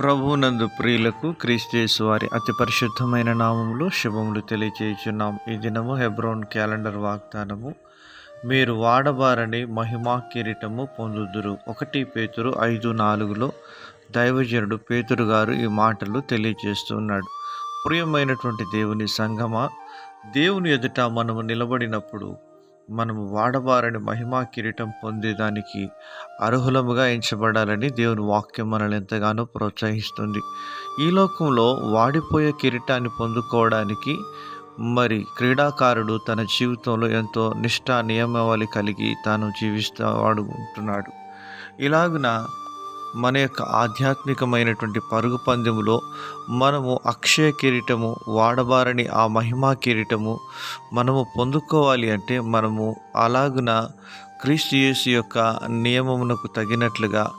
ప్రభునందు ప్రియులకు క్రీస్తేసు వారి అతి పరిశుద్ధమైన నామములు శుభములు తెలియచేయుచున్నాం. ఈ దినము హెబ్రోన్ క్యాలెండర్ వాగ్దానము. మీరు వాడబారని మహిమా కిరీటము పొందుదురు. ఒకటి పేతురు ఐదు నాలుగులో దైవజనుడు పేతురు గారు ఈ మాటలు తెలియజేస్తున్నాడు ప్రియమైనటువంటి దేవుని సంగమ దేవుని ఎదుట మనము నిలబడినప్పుడు మనము వాడవారని మహిమా కిరీటం పొందేదానికి అర్హులముగా ఎంచబడాలని దేవుని వాక్యం మనల్ని ఎంతగానో ప్రోత్సహిస్తుంది. ఈ లోకంలో వాడిపోయే కిరీటాన్ని పొందుకోవడానికి మరి క్రీడాకారుడు తన జీవితంలో ఎంతో నిష్ఠ నియమావళి కలిగి తాను జీవిస్తూ వాడు ఉంటున్నాడు ఇలాగున మన యొక్క ఆధ్యాత్మికమైనటువంటి పరుగు పందెములో మనము అక్షయ కిరీటము వాడబారని ఆ మహిమా కిరీటము మనము పొందుకోవాలి అంటే మనము అలాగున క్రీస్తు యేసు యొక్క నియమమునకు తగినట్లుగా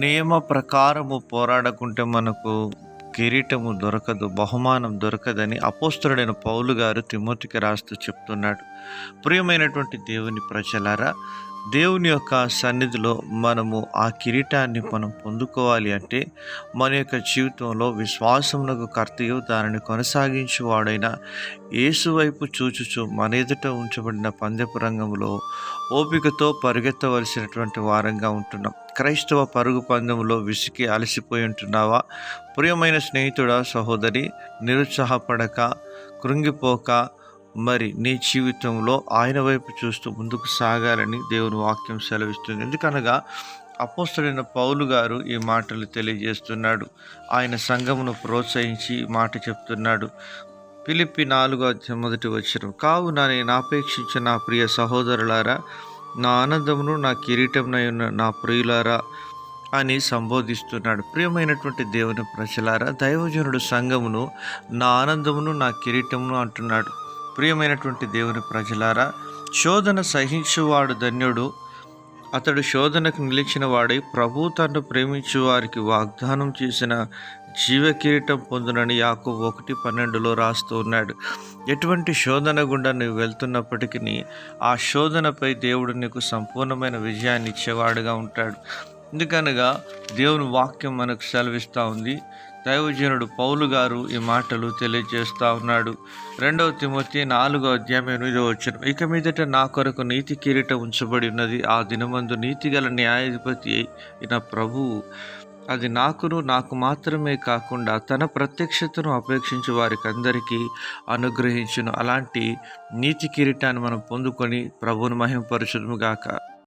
నియమ ప్రకారము పోరాడకుంటే మనకు కిరీటము దొరకదు బహుమానం దొరకదని అపోస్తుడైన పౌలు గారు తిమోతికి రాస్తూ చెప్తున్నాడు. ప్రియమైనటువంటి దేవుని ప్రజలారా దేవుని యొక్క సన్నిధిలో మనము ఆ కిరీటాన్ని మనం పొందుకోవాలి అంటే మన యొక్క జీవితంలో విశ్వాసమునకు కర్తయు దానిని కొనసాగించేవాడైన యేసు వైపు చూచుచు మన ఎదుట ఉంచబడిన పందెపు రంగంలో ఓపికతో పరిగెత్తవలసినటువంటి వారంగా ఉంటున్నాం. క్రైస్తవ పరుగు పందెంలో విసికి అలసిపోయి ఉంటున్నావా? ప్రియమైన స్నేహితుడా సహోదరి నిరుత్సాహపడక కృంగిపోక మరి నీ జీవితంలో ఆయన వైపు చూస్తూ ముందుకు సాగాలని దేవుని వాక్యం సెలవిస్తుంది. ఎందుకనగా అపోస్తుడైన పౌలు గారు ఈ మాటలు తెలియజేస్తున్నాడు. ఆయన సంఘమును ప్రోత్సహించి ఈ మాట చెప్తున్నాడు. పిలిపి నాలుగో అధ్యాయం మొదటి వచ్చిన కావున నేను ఆపేక్షించిన నా ప్రియ సహోదరులారా నా ఆనందమును నా కిరీటమునైన ఉన్న నా ప్రియులారా అని సంబోధిస్తున్నాడు. ప్రియమైనటువంటి దేవుని ప్రజలారా దైవజనుడు సంఘమును నా ఆనందమును నా కిరీటమును అంటున్నాడు. ప్రియమైనటువంటి దేవుని ప్రజలారా శోధన సహించువాడు ధన్యుడు. అతడు శోధనకు నిలిచిన వాడై ప్రభు తను ప్రేమించు వారికి వాగ్దానం చేసిన జీవ కిరీటం పొందునని యాకు ఒకటి పన్నెండులో రాస్తూ ఉన్నాడు. ఎటువంటి శోధన గుండా నువ్వు వెళ్తున్నప్పటికీ ఆ శోధనపై దేవుడు నీకు సంపూర్ణమైన విజయాన్ని ఇచ్చేవాడుగా ఉంటాడు. ఎందుకనగా దేవుని వాక్యం మనకు సెలవిస్తూ ఉంది. దైవజనుడు పౌలు గారు ఈ మాటలు తెలియజేస్తూ ఉన్నాడు. రెండవ తిమోతి నాలుగో అధ్యాయం ఎనిమిదో వచ్చిన ఇక మీదట నా కొరకు నీతి కిరీటం ఉంచబడి ఉన్నది. ఆ దినమందు నీతిగల న్యాయాధిపతి అయిన ప్రభువు అది నాకును నాకు మాత్రమే కాకుండా తన ప్రత్యక్షతను అపేక్షించే వారికి అందరికీ అనుగ్రహించును. అలాంటి నీతి కిరీటాన్ని మనం పొందుకొని ప్రభువును మహిమపరచుదుముగాక